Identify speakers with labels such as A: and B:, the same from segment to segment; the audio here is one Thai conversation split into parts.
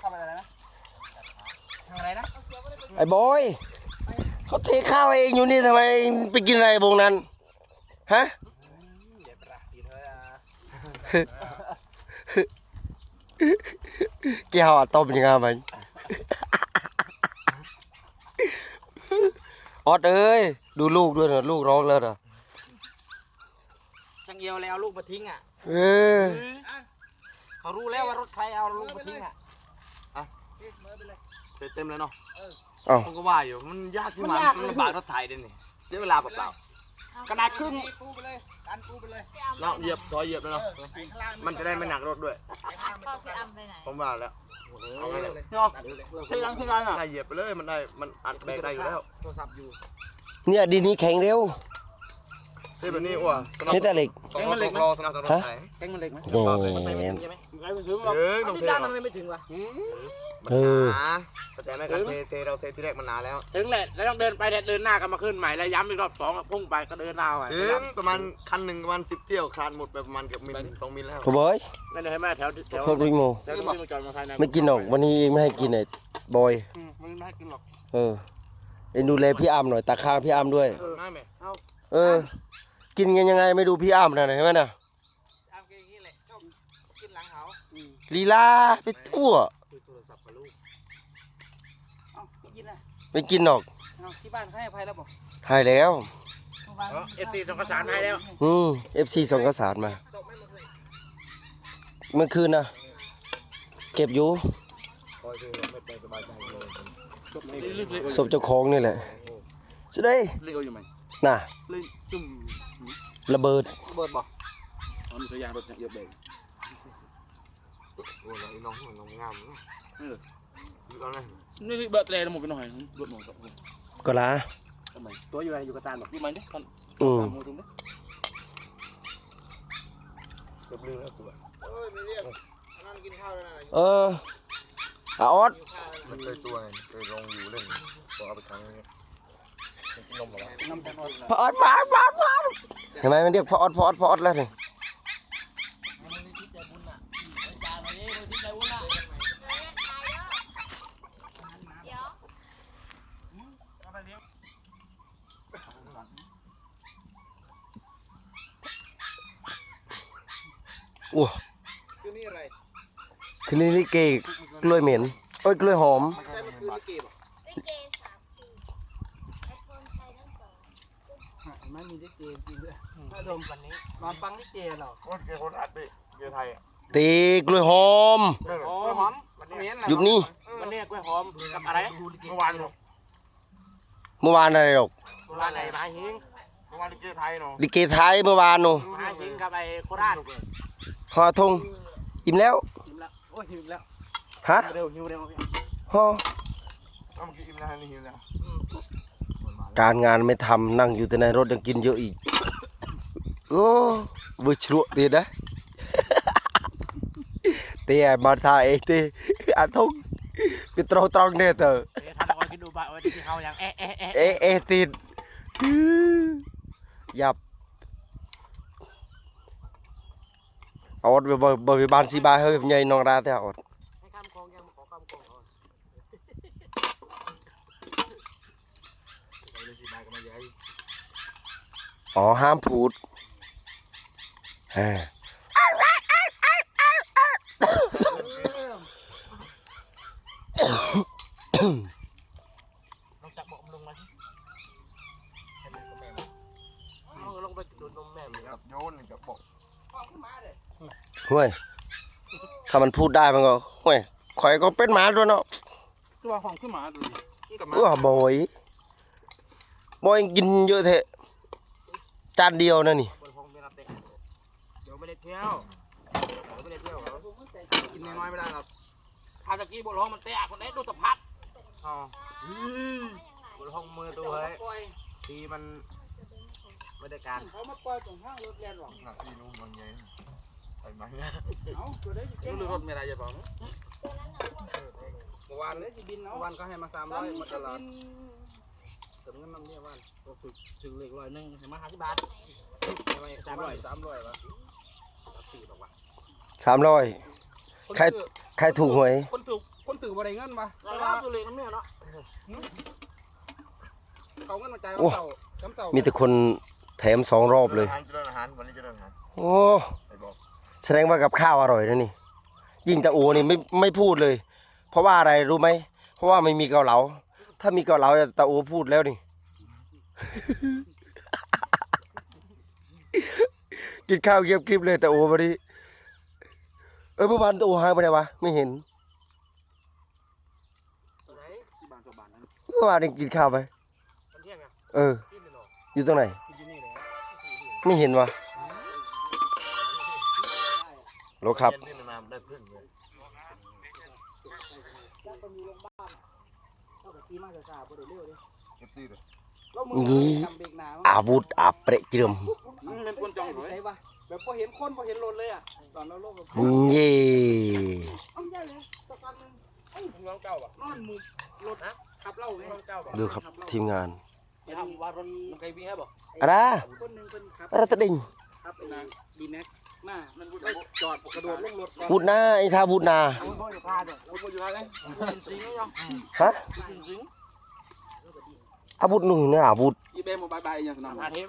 A: ทำอะไรนะทำอะไรนะ
B: ไอ้บอยเขาเทข้าวเองอยู่นี่ทำไมไปกินอะไรวงนั้น ฮะ
A: เดี๋ยวประตีเธออะ
B: แก้วอะต้มยังไงมันออดเอ้ย ดูลูกด้วยนะลูกร้องแล้วนะ
A: ช่างเอียวเลยเอาลูกมาทิ้งอะ
B: เออ
A: เขารู้แล้วว่ารถใครเอาลูกมาทิ้งอะ
C: เต็มเลยเนาะ
B: เอ้า
C: ผมก็ว่าอยู่มันยากที่มันมันลำบากรถไถเด่นนี่เสียเวลาเปล่าก
A: ระดาษครึ่ง
D: ปูไปเลยดันปูไปเลย
C: ๆเนาะเหยียบซอยเหยียบเลยเนาะมันจะได้ไม่หนักรถด้วย
E: พ่อพี่อำไปไหน
C: ผมว่าแล้วเอางั้นเลย
A: เนาะเท่ยังเท่ยังอะ
C: ได้เหยียบไปเลยมันได้มันอัดแบกได้อยู่แล้ว
A: โทรศัพท์อยู่
B: เนี่ยดินนี้แข็งเร็ว
C: เฮ้ยแบบนี้อ้วสนับ
B: นี่แต่เหล็ก
C: สองรถรอสนับสนุนรถไถ
A: แก๊งมันเล็กไหม
B: แห
A: ไม่
B: ม
A: ถึงใช่ไหมไม่ถึงหรอก
C: เอ้ยต้
A: เอา
C: อง
A: ที่
C: เท
A: ด้าน
C: หร
A: ทำ
C: อก
A: ไมไม่ถึงวะ
C: มัน
B: เออ
C: หนาเข้าใจไหมกันเทเทเราเทที่แรกมันหนาแล้ว
A: ถึงแหละ แล้วต้องเดินไปเดินหน้ากันมาขึ้นใหม่ แล้วย้ำอีกรอบสองพุ่งไปก็เดินหน้าไป
C: ถึงประมาณคันหนึ่งประมาณสิบเที่ยวคลานหมดไปประมาณเกือบมิลสองมิลแล้ว
B: พ่อบอย
A: นั่นเลยให้แม่แถวแถว
B: พวกริโม
A: แถวที่มาจอดมาภายใน
B: ไม่กินหรอกวันนี้เองไม่ให้กินไอ้บอย
A: มันไม่ให้กินหรอก
B: เออเอ็นดูแลพี่อ้ำหน่อยตาข้างพี่อ้ำด้วย
C: ง่ายไหม
B: เออ กินกันยังไงไม่ดูพี่อ้ำนะเห็นไหมน่ะ
D: เอาแกอย่างนี้แหละชอบขึ้นหลังเขา
B: ลีลาไปทั่ว
A: คุยโทรศัพท์กับลูก
D: เอ้าไม่กินนะ
B: ไม่กินหรอก
D: เอาที่บ้านเขาให้อภัยแล้วบอก
B: ให้แล้ว
A: เอฟซีส่งกระสานให้แล้ว
B: อืมเอฟซีส่งข้าวสารมาเมื่อคืนนะเก็บอยู่
C: คอยคือไม่เป็นสบายใจเลย
A: ลึกเลย
B: ศพเจ้าของนี่แหละจะได้
A: เลี้ยวอยู่ไหม
B: น่ะ
A: เลี้ยจุ่ม
B: ระเบิด
A: เบิดบ่อ๋อมีตัวยางรถเยอะเลย
C: โอ้ยน้องน้องงามเนาะ
A: เออ
C: ดูเอาเลย
A: นี่เบิดเลยนะหมดไปหน่อยรถหมด
B: ก็ลา
A: ทำไมตัวอยู่ไหนอยู่กระตานบอกอยู่ไหมเนี่ยตอน
B: อืม
A: ตามมือตรงนี้
C: เกือบลืมแล้วตัว
D: เอ้ยไม่เรียกอันนั่นกินข้าวแล้วนะ
B: เอออาออส
C: มันเคยตัวไงเคยลงอยู่เล่นพอเอาไปครั้งนึงกินนมหรอวะ
D: น้ำตาลอ่อน
B: พอออสพอออสพอออสพอออสเห็นไหมมันเรียกพอออสพอออสพอออสแล้วนี่
E: เดี๋ยว
B: อ้ว
D: คือนี่อะไร
B: คืนนี้ลิเกกล้วยเหม็นเอ้ยกล้วยหอม
D: ใช่เมื่อคืนลิเกบอก
E: ลิเกสามปีไอโฟนใช้ทั้งสอง
D: ไม่มีลิเกจริงด้วยถ้าดมวันนี้นอนฟังลิเกเหรอ
C: โอ้ยเกย์คนอัดไปเกย์ไทยอะ
B: ตีกล้วยหอม
C: ไม่หร
A: ห
C: อ
A: อ
D: หอ
A: ม
D: มมันเหม็นเหรอ
B: ยุคนี้
A: มันเนี่ยกล้วยหอมกับอะไร
C: เมื่อวานเนาะ
B: เมื่อวานอะไรหรอก
A: ร้านไหนมาหิง
C: เมื่อวานเกย์ไทยเนาะ
B: ลิเกไทยเมื่อวานนู
A: มาหิงกับไอ้โคราช
B: หอทงอิ่มแล้ว
A: หิวแล้วโอ้ยหิวแล้ว
B: ฮะ
A: เร็วหิวเร็ว
B: ฮอ
C: เอาเมื่อกี้อิ่มแล้วนี่หิวแล้ว
B: การงานไม่ทำนั่งอยู่แต่ในรถยังกินเยอะอีก โอ้บุชลุดีนะเตี้ยมาทาเองตีอาทงไปตรองตรองเนี่ยเตอ
A: เอ๊ะท่านเอาไว้คิดดูบ้าเอาไว้ที่เขาอย่างเอ๊ะเอ๊ะเอ๊ะ
B: เอะเอะติดยับเอาอดไปบ่บ่ไปบ้านสีบายเฮ้ยใหญ่นองราแต่เอาอด
A: ให้ข้ามคลองยังขอข้ามคลองเอา
C: ไปเลยสิบายก็มาใหญ่
B: อ๋อ ห้ามพูดเอ้ย
A: ลงจากเบอกลงมาสิเอาลงไปดูดนมแม่มัน
C: กับโยนกับบอก
B: ห่วยถ้ามันพูดได้มันก็ห่วยข่อยก็เป็นหมาด้วยเนาะ
A: ตัวห้องขึ้นมาดูดิ
B: เออบอยบอยกินเยอะเทะ จานเดียวนะนี่
A: บนห้องไม่รับเด็กเดี๋ยวไม่ได้เที่ยวเดี๋ยวไม่ได้เที่ยวเขา
C: กินน้อยๆไม่ได้หรอก
A: ถ้าตะกี้บนห้องมันเตะคนไหนดูสะพัดอ๋อบนห้องมือดูเฮ้ย
D: ปล่อย
A: ทีมันไม่ได้การ
D: เขามาปล่อยตรงห้างรถแลนหรอก
C: หนักที่นู้นบางใหญ่ไปไหมเนี่ย
D: เอ้าตัวได้จะเจ๊ง
A: ดูรถมีอะไรจะบอก
D: เมื่อวานเลยจะบินเนาะ
A: วันก็ให้มาสาม
D: ต
A: ร้
D: อ
A: อนย
D: นี้
A: มาต
D: จะ
A: ลอ
D: บิ
A: ด
D: น
A: เสริมเงินน้ำเนี่ยวันก็ถึงถึงเลขร้อยหนึ่งให้มาห้าสิบบาทสามร้อยสามร้อยวะสี่หรอกวะ
B: สามร้อยใครใครถูกหวย
D: คนถูกคนถือบ่ได้เงินมา
A: แล้วเราสุเรน้ำเนี่ยเนาะ
D: เขาเงินมาจ่าย
B: โอ้
D: น้ำเต่าน้ำเต่า
B: มีแต่คนแถมสองรอบเลย
C: อาหารเจริญอาหารวันนี้เจริญอาหาร
B: โอ้
C: ไอ้บอก
B: แสดงว่ากับข้าวอร่อยนะนี่ ยิ่งตะโอนี่ไม่ไม่พูดเลย เพราะว่าอะไรรู้ไหม เพราะว่าไม่มีเกาเหลา ถ้ามีเกาเหลาตะโอพูดแล้วนี่ กินข้าวเงียบกริบเลยตะโอวันนี้เออเมื่อวานตะโอหายไปไหนวะไม่เห็น
D: ที่บ้านชาวบ้านนั้น
B: เมื่อวานนี่กินข้าวไป
A: ตอนเที่ยงอะ
B: เออ
A: กินเลยเนาะ
B: อยู่ตรงไหน
D: ที่อยู่นี่แหละ
B: ไม่เห็นวะโลครับ
C: เย็นนี่นานๆได้พึ่งเลย
D: ถ้าคนมีโรงพยาบาลเท่ากับที่มาช้าๆบ่ได้เร็วเด้
C: เอฟซีเลย
D: แล้วมึง
B: นี่
D: ทำเบรกหน้า
B: อาวุธอาเปรตเจิม
A: มันเป็นคนจองหวย
D: ใช่ปะแบบพอเห็นคนพอเห็นรถเลยอะตอนเราลงกับ
B: เย่
D: เอ้าได้เลยตะกันนึง
A: เมืองเก่าป่ะ
D: นอนหมุกรถนะขับเล่าไง
A: เมืองเก่าป่ะ
B: ดูครับทีมงาน
A: อย่าทำว่ารถมันไกลวิ่งให้บอก
B: อะไร
D: คนหนึงเป็นขับ
B: อะไรตะดิ่ง
D: ขับไอ้ดีแน็กมามันพูดจอดกระโดดลงรถก่อน
B: วุดนาไอ้ทาวุดนา
A: เอาพ่ออยู่พาด้วยเอาพ่ออยู่พาเลยกินสิงห์เนาะ
B: ฮะ
A: กินสิงห์
B: อาวุธหนึ่งเนี่ยอาวุธ
D: อีเบมบายบายอย่างสนาม
A: พาเทม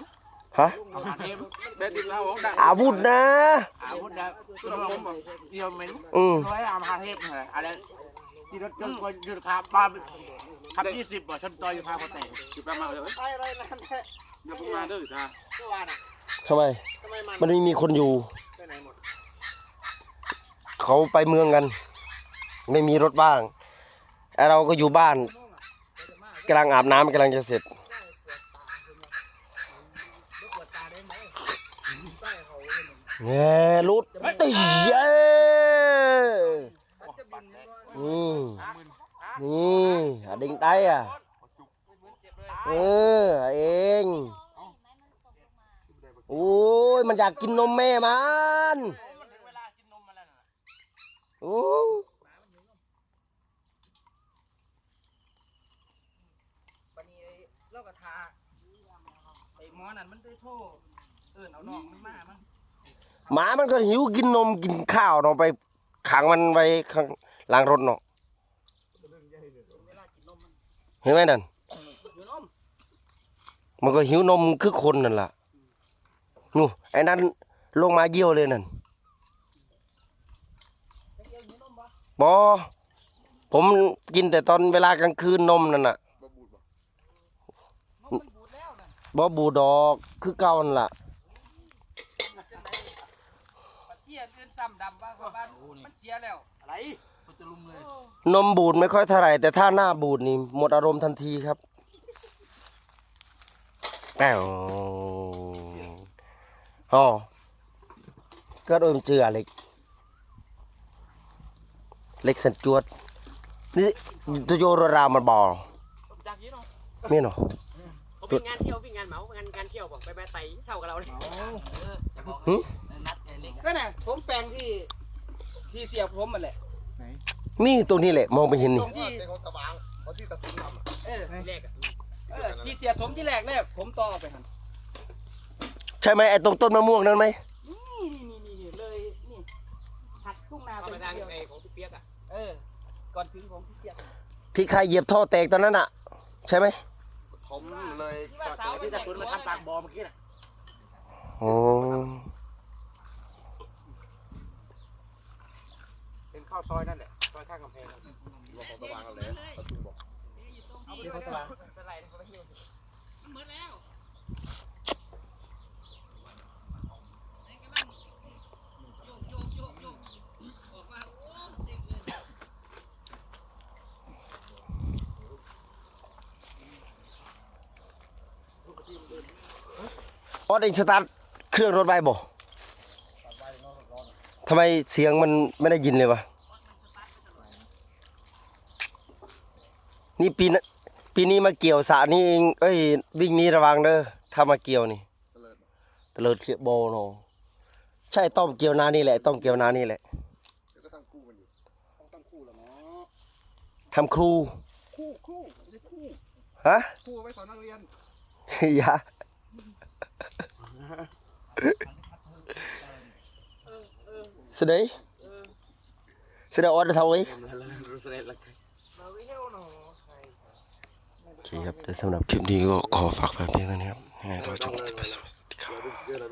B: ฮะ
A: พาเทม
D: เบสดิบแล้วผมดัง
B: อาวุธนะ
A: อาวุธดาวตัวผมบอกเดียวเหม็น
B: อืม
A: ร้อยอาพาเทพเหรออะไรที่รถจนคนยืนขาบ้าขับยี่สิบบ่ชนต่อยอยู่พาคนแต่ง
D: อยู่ประมาณเลย
A: ไปอะไรนั่นแหละ
D: อย่าเพิ่งมาเด้อจ้า
A: เมื่อวานอะ
B: ทำไม
A: ทำไมมัน
B: มันไม่มีคนอยู่
A: ไปไหนหมด
B: เขาไปเมืองกัน ไม่มีรถบ้างไอเราก็อยู่บ้านกำลังอาบน้ำกำลังจะเสร็จแง่รุดตีเอ้นี่นี่อดิงไตอะเออเองโอ้ยมันอยากกินนมแม่มัน
A: นมมาแล้วน่ะ
B: โอ้
D: วันนี้เราก็ทาไอ้หมอนั่นมันได้โทษเอิ้นเอาน้องมันมามัน
B: หมามันก็หิวกินนมกินข้าวเนาะไปขังมันไว้ข้างหลังรถเนาะเห็นไหมนั่น
D: อยู่นม
B: มันก็หิวนมคือคนนั่นล่ะนู่นไอ้นั่นลงมาเยี่ยวเลยนั่น บอผมกินแต่ตอนเวลากลางคืนนมนั่นน่ะ
C: บ่บูดบ่
D: นมมันบูดแล้วนั่น
B: บอบูดอกคือเก่านั่นล่ะ
D: ปะเทียนอื่นซ้ำดำว่าเขาบ้านมันเสียแล้ว
A: อะไรมันจะลุมเลย
B: นมบูดไม่ค่อยเท่าไหร่แต่ถ้าหน้าบูดนี่หมดอารมณ์ทันทีครับแอ้วอ๋อก็โดนเจือเล็ก เล็กสันจวดนี่ตัวโยรรามันบอ
A: จากนี้เนาะ
B: เมียนเหรอ
F: เขาวิ่งงานเที่ยววิ่งงานเหมางานงานเที่ยวบอกไปไปไต่เท่ากับเราเลย
A: จะบอก
B: หึ
A: นัดไอ้เล็ก
D: ก็น่ะผมแปลงที่ที่เสียบผมมันแหละ
B: นี่ตรงนี้แหละมองไปเห็น
D: ต
B: นี่
D: รงที่
C: เป็นของตะบางเขาที่ตัดสินทำอะ
D: เออ
F: แรกอะ
D: เออที่เสียบผมที่แรกเลยผมต่อไปหัน
B: ใช่ไหมไอ้ตรงต้นมะม่วงนั่นไหม
D: นี่นี่นี่นี่เลยนี่หักทุ่งนา
F: เข้า
D: ไป
F: ไปทาง
D: เดียว
F: ไอ้ของพี่เปียกอะ
D: เออ ก่อนถึงของที่เสียบ
B: ที่ใครเหยียบท่อแตกตอนนั้นอะ ใช่ไหม
C: ผมเลย
D: ที่ว่าเสา
A: ที่ตะสุนมาทำปากบอเมื่อกี้น่ะ
B: อ๋อ
A: เป็นข้าวซอยนั่นแหละซอยข้างกำแพง
C: บอกของตะบางกันเลยตัดสินบอก
D: เอาไปเขาตลาด
F: เป็นไรเขาไปเที่ยว
B: ออดเองสตาร์ทเครื่องรถไว้บ่ทำไมเสียงมันไม่ได้ยินเลยวะ นี่ปีนปีนี้มาเกี่ยวสระนี่เอง เอ้ย วิ่งนี้ระวังเด้อ ถ้ามาเกี่ยวนี่
C: เตลิด
B: ตะเลิดเขียโบโนใช่ต้อมเกี่ยวนานี่แหละ ต้อมเกี่ยวนานี่แหละ
C: เดี๋ยวก็ทั้งคู่กันอยู่
D: ต้องคู่แล้วเนาะ
B: ทำครู
D: คู่คู่ไม่ใช่คู่
B: ฮะ
D: คู่ไว้สอนนักเรียน
B: อย่า สเดย Sudah order tahu eh?
C: รู้สึกอะไร
A: มาวิเลหนอใคร
B: โอเคครับแต่สำหรับคลิปนี้ก็ขอฝากไว้เพียงเท่านี้ครับยังไงเราจบคลิปไปสวัสดีครับ